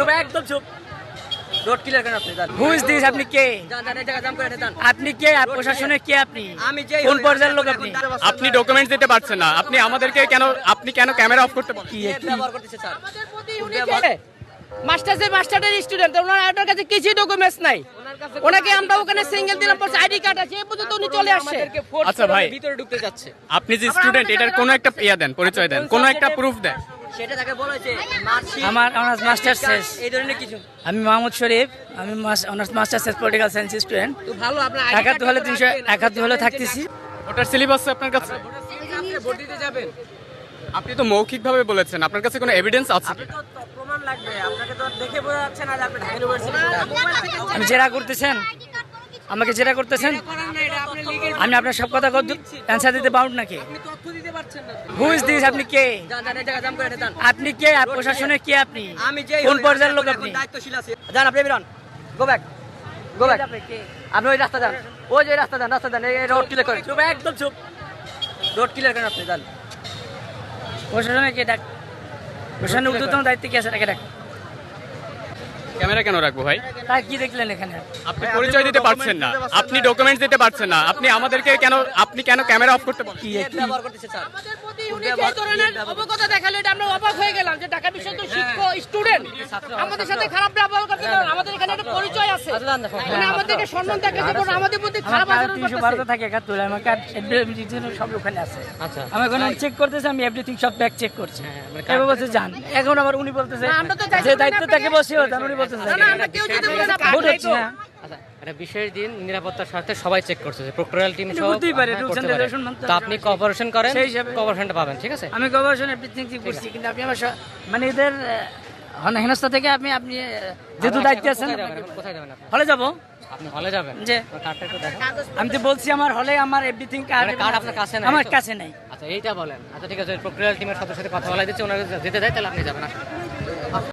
চুপ একদম চুপ। রোড ক্লিয়ার করেন আপনি? যান হু ইজ দিস আপনি কে? যান যান এই জায়গা জাম করে যান। আপনি কে? আর প্রশাসনের কে আপনি? আমি যেই কোন পর্যায়ের লোক আপনি? আপনি ডকুমেন্টস দিতে পারছেন না। আপনি আমাদেরকে কেন আপনি কেন ক্যামেরা অফ করতে বলেন কি ব্যবহার করতেছে স্যার? আমাদের প্রতি উনি কে? মাস্টার্সের মাস্টারের স্টুডেন্ট ওনার কাছে কিছুই ডকুমেন্টস নাই। ওনাকে আমরা ওখানে সিঙ্গেল দিলাম পর আইডি কার্ড আছে এই পর্যন্ত উনি চলে আসছে। আচ্ছা ভাই ভিতরে ঢুকতে যাচ্ছে। আপনি যে স্টুডেন্ট এটার কোনো একটা ইয়া দেন পরিচয় দেন কোনো একটা প্রুফ দেন। সেটা তাকে বলেছে আমার আমার মাস্টার শেষ। এই ধরনের কিছু। আমি মোহাম্মদ শরীফ আমি অনার্স মাস্টার শেষ পলিটিক্যাল সায়েন্স স্টুডেন্ট তো ভালো আপনার একাত্তর হলে তিনশো একাত্তর হলে থাকতেছি। ওটার সিলেবাস আপনার কাছে? ভোট দিতে যাবেন। আপনি তো মৌখিকভাবে বলেছেন আপনার কাছে কোনো এভিডেন্স আছে? আপনি আমি জেরা করতেছেন। আমাকে জেরা করতেছেন আমি আপনার সব কথা অ্যান্সার দিতে পারব নাকি? দিতে পারছেন না। হু ইজ দিস আপনি কে? যান যান এই জায়গা জাম করে যান আপনি কে? আর প্রশাসনের কে আপনি? কোন পর্যায়ের লোক আপনি? দায়িত্বশীল যান আপনি বেরোন। গো ব্যাক গো ব্যাক আপনি ওই রাস্তা যান। ওই যে রাস্তা যান রাস্তা যান। এই রোড ক্লিয়ার করেন। চুপ একদম চুপ। রোড ক্লিয়ার করেন আপনি যান। প্রশাসনের কে ডাক? প্রশাসনের ঊর্ধ্বতন দায়িত্বে কি আছে? তাকে ডাক। ক্যামেরা কেন রাখব ভাই? তাই কি দেখলেন এখানে? আপনি পরিচয় দিতে পারছেন না। আপনি ডকুমেন্টস দিতে পারছেন না। আপনি আমাদেরকে কেন আপনি কেন ক্যামেরা অফ করতে বলেন কি ব্যবহার করতেছে স্যার। আমাদের প্রতি উনি যে ধরনের অবগত দেখাল এটা আমরা অবাক হয়ে গেলাম যে ঢাকা বিশ্ববিদ্যালয় শিক্ষক স্টুডেন্ট আমাদের সাথে খারাপ ব্যবহার করতে আমাদের এখানে একটা পরিচয় আছে। মানে আমাদেরকে সম্মান দেখাচ্ছে কোনো আমাদের প্রতি আমার খারাপ আচরণ করতেছে। বারোতে থাকে একাত্তর আমার কার্ড সব ওখানে আছে। আচ্ছা। আমি এখন চেক করতেছি আমি এভরিথিং সব ব্যাগ চেক করছি। এবার বলছে যান এখন আবার উনি বলতেছে আমরা যে দায়িত্ব তাকে বসে উনি বলতেছে না না আমরা কেউ যেতে বলে না ভোট হচ্ছে না। আচ্ছা এটা বিশেষ দিন নিরাপত্তার স্বার্থে সবাই চেক করছে যে প্রক্টোরিয়াল টিম সহ করতেই পারে, হ্যাঁ, তো আপনি কভারেশন করেন সেই হিসাবে- পাবেন ঠিক আছে? আমি গবেষণ এভরিথিং করছি কিন্তু আপনি আমার মানে এদের হেনস্থা থেকে আপনি আপনি যেহেতু দায়িত্বে আছেন। কোথায় যাবেন? হলে যাব। আপনি হলে যাবেন? যে কার্ডটা একটু দেখেন। আমি তো বলছি আমার হলে আমার এভরিথিং কার্ড মানে আপনার কাছে নাই আমার কাছে নাই। আচ্ছা এইটা বলেন। আচ্ছা ঠিক আছে প্রক্রিয়াল টিমের সদস্যের সাথে কথা বলা দিচ্ছে ওনারা যেতে দেয় তাহলে আপনি যাবেন আসুন।